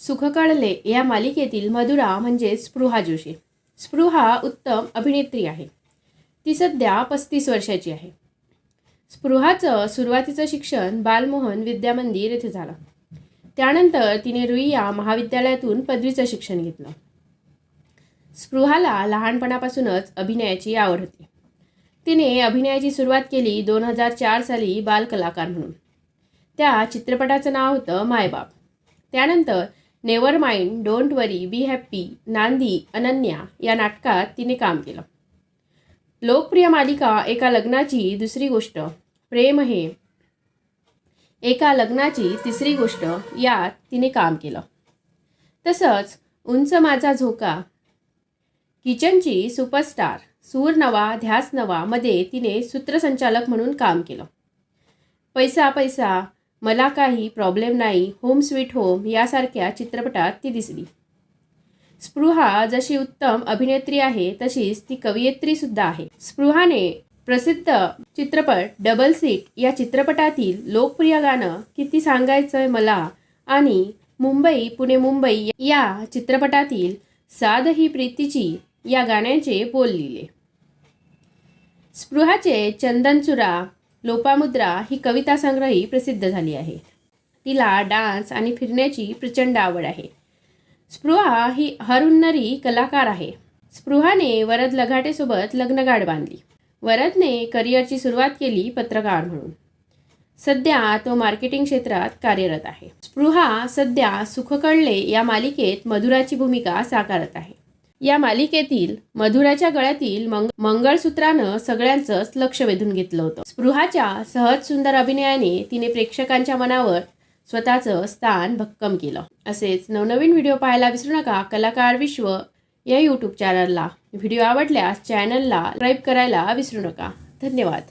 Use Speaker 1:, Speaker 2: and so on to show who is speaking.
Speaker 1: सुखकळले या मालिकेतील मधुरा म्हणजे स्पृहा जोशी. स्पृहा उत्तम अभिनेत्री आहे. ती सध्या पस्तीस वर्षाची आहे. स्पृहाचं सुरुवातीचं शिक्षण बालमोहन विद्यामंदिर येथे झालं. त्यानंतर तिने रुईया महाविद्यालयातून पदवीचं शिक्षण घेतलं. स्पृहाला लहानपणापासूनच अभिनयाची आवड होती. तिने अभिनयाची सुरुवात केली दोन हजार चार साली बालकलाकार म्हणून. त्या चित्रपटाचं नाव होतं मायबाप. त्यानंतर never mind don't worry be happy Nandi Ananya या नाटकात तिने काम केलं. लोकप्रिय मालिका एका लग्नाची दुसरी गोष्ट. प्रेम हे एका लग्नाची तिसरी गोष्ट यात तिने काम केलं. तसंच उंच माझा झोका. किचनची सुपरस्टार सूर नवा ध्यास नवा मध्ये तिने सूत्रसंचालक म्हणून काम केलं. पैसा पैसा मला काही प्रॉब्लेम नाही होम स्वीट होम यासारख्या चित्रपटात ती दिसली. स्पृहा जशी उत्तम अभिनेत्री आहे तशीच ती कवयित्रीसुद्धा आहे. स्पृहाने प्रसिद्ध चित्रपट डबल सीट या चित्रपटातील लोकप्रिय गाणं किती सांगायचंय मला आणि मुंबई पुणे मुंबई या चित्रपटातील साध ही प्रीतीची या गाण्याचे बोल लिहिले. स्पृहाचे चंदनचुरा लोपामुद्रा ही कविता संग्रही प्रसिद्ध झाली आहे. तिला डान्स आणि फिरण्याची प्रचंड आवड आहे. स्पृहा ही हरुन्नरी कलाकार आहे. स्पृहाने वरद लघाटेसोबत लग्नगाठ बांधली. वरदने करिअरची सुरुवात केली पत्रकार म्हणून. सध्या तो मार्केटिंग क्षेत्रात कार्यरत आहे. स्पृहा सध्या सुखकळले या मालिकेत मधुराची भूमिका साकारत आहे. या मालिकेतील मधुराच्या गळ्यातील मंग मंगळसूत्रानं सगळ्यांचंच लक्ष वेधून घेतलं होतं. स्पृहाच्या सहज सुंदर अभिनयाने तिने प्रेक्षकांच्या मनावर स्वतःचं स्थान भक्कम केलं. असेच नवनवीन व्हिडिओ पाहायला विसरू नका. कलाकार विश्व या यूट्यूब चॅनलला व्हिडिओ आवडल्यास चॅनलला सबस्क्राईब करायला विसरू नका. धन्यवाद.